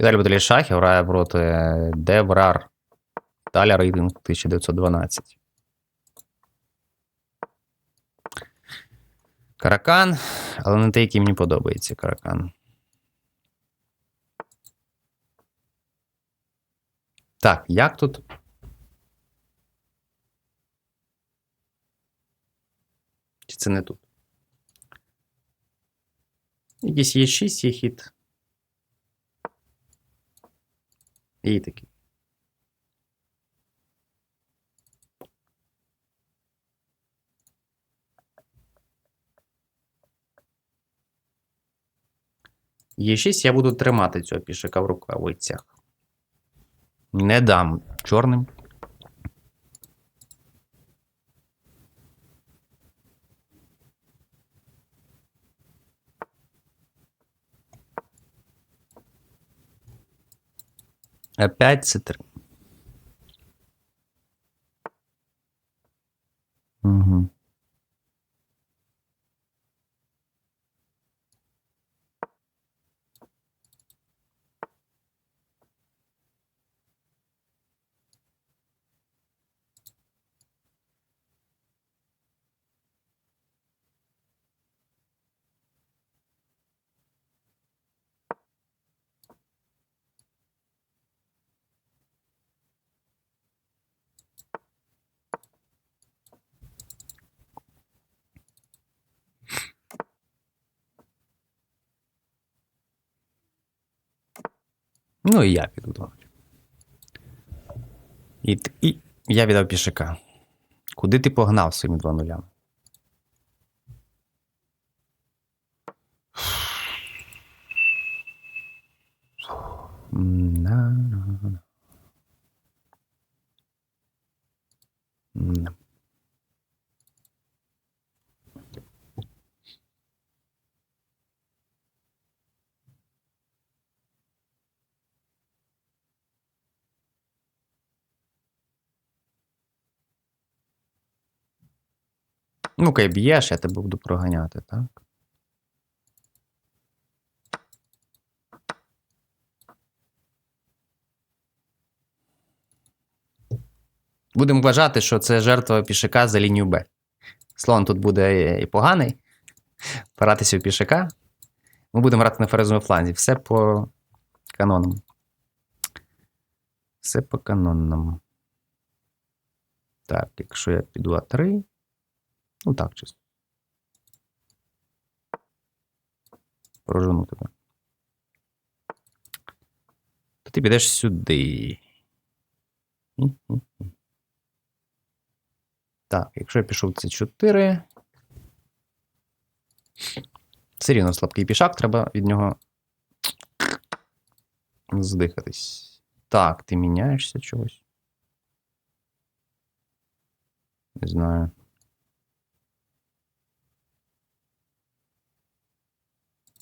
Віталій Баталій Шахів грає проти Дебрар. Далі рейтинг 1912. Каракан, але не той, який мені подобається Каракан. Так, як тут? Чи це не тут? Якийсь є 6, є хід. І такий. Є 6, я буду тримати цього пішака в рукавицях. Не дам чорним. 5 це 3. Ну і я піду два. І, і я віддав пішака. Куди ти погнав своїми два нулями? Ну-ка, б'єш, я тебе буду проганяти, так? Будемо вважати, що це жертва пішака за лінію Б. Слон тут буде і поганий. Поратися у пішака. Ми будемо грати на ферезовому фланзі. Все по канонам. Все по канонам. Так, якщо я піду А3. Ну так, чисто. Прожену тебе. То ти підеш сюди. Так, якщо я пішов це 4. Все рівно слабкий пішак, треба від нього здихатись. Так, ти міняєшся чогось. Не знаю.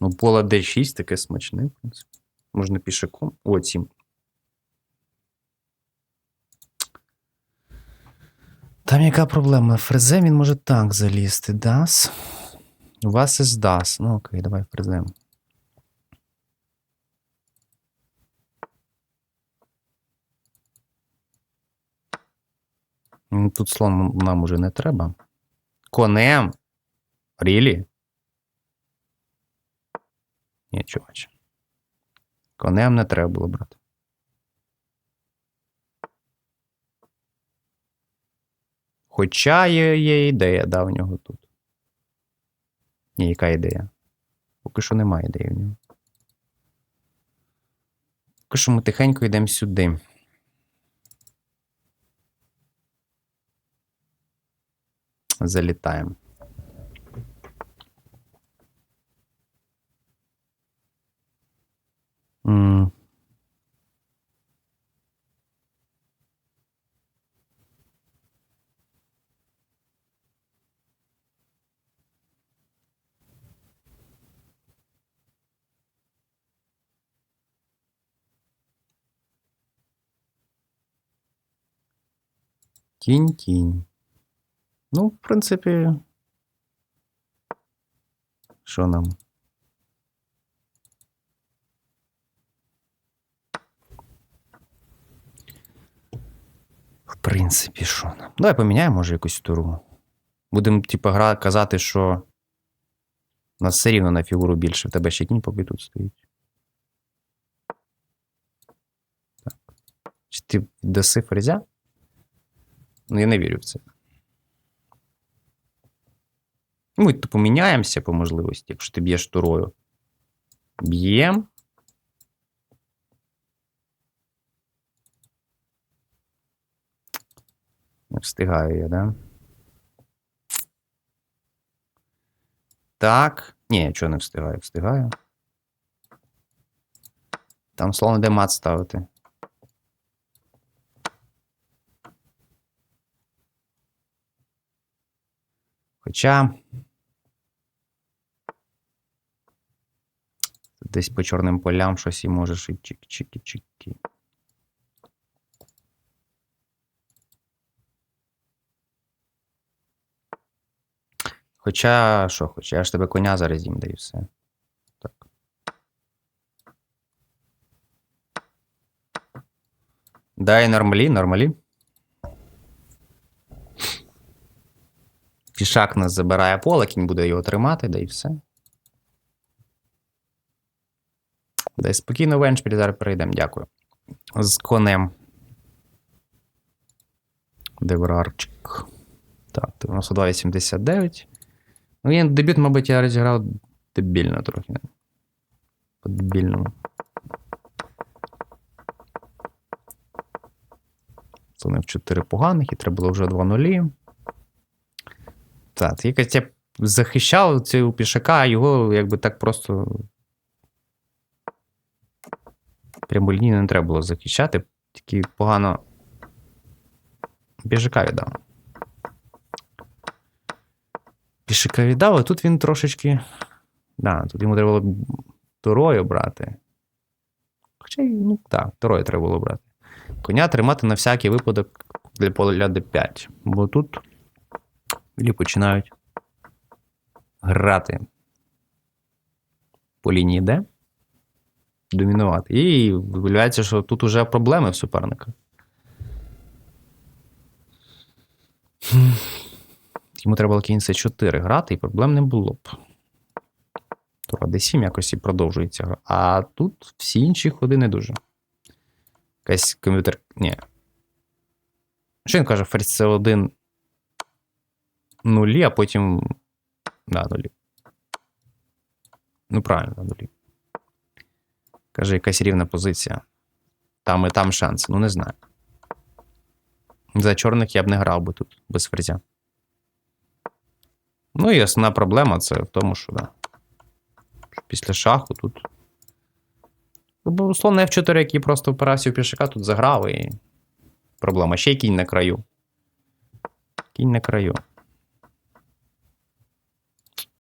Ну, поле D6 таке смачне, в принципі. Можна пішаком. О, цім. Там яка проблема? Фрезем він може так залізти. Дас. У вас із Дас. Ну окей, давай фрезем. Тут слон нам уже не треба. Конем. Рілі? Ні, чуваче. Конем не треба було брати. Хоча є, є ідея, да, у нього тут. Ні, яка ідея? Поки що немає ідеї в нього. Поки що ми тихенько йдемо сюди. Залітаємо. Тінь-кінь. Ну, в принципі, що нам? В принципі, що нам? Давай поміняємо, може, якусь туру. Будемо, типу, гра казати, що у нас все рівно на фігуру більше. В тебе ще кінь поки тут стоїть. Так. Чи ти даси фрезя? Ну, я не вірю в це. Ну, Ми то поміняємося по можливості, якщо ти б'єш турою. Б'єм. Не встигаю я, да? Так. Ні, чого не встигаю, встигаю. Там словно де мат ставити. Хоча. Десь по чорним полям щось і можеш і чик-чики-чики. Хоча, що, хоча я ж тебе коня зараз їм даю все. Так. Дай нормалі, нормалі. Пішак нас забирає поле, кінь буде його тримати, да і все. Дай спокійно веншпіль, зараз перейдемо, дякую. З конем. Деврарчик. Так, 92,89. Ну, він дебют, мабуть, я розіграв дебільно трохи. По-дебільному. Це не в 4 поганих, і треба було вже 2 нулі. Так, якось я захищав цього пішака, а його якби так просто. Прямолінійно не треба було захищати, тільки погано біжака віддав. Пішика віддав, а тут він трошечки. Да, тут йому треба було турою брати. Хоча, ну так, турою треба було брати. Коня тримати на всякий випадок для поля d5. Бо тут і починають грати по лінії D, домінувати. І виявляється, що тут уже проблеми в суперника. Йому треба було кінь С4 грати, і проблем не було б. Тура D7 якось і продовжується. А тут всі інші ходи не дуже. Якась комп'ютер. Ні. Що він каже? Ферзь С1 нулі, а потім. Да, нулі. Ну, правильно, нулі. Каже, якась рівна позиція. Там і там шанс. Ну, не знаю. За чорних я б не грав би тут без ферзя. Ну і основна проблема це в тому, що да. після шаху тут. Ну, слон F4, який просто впирався в пішака, тут заграв і. Проблема. Ще й кінь на краю. Кінь на краю.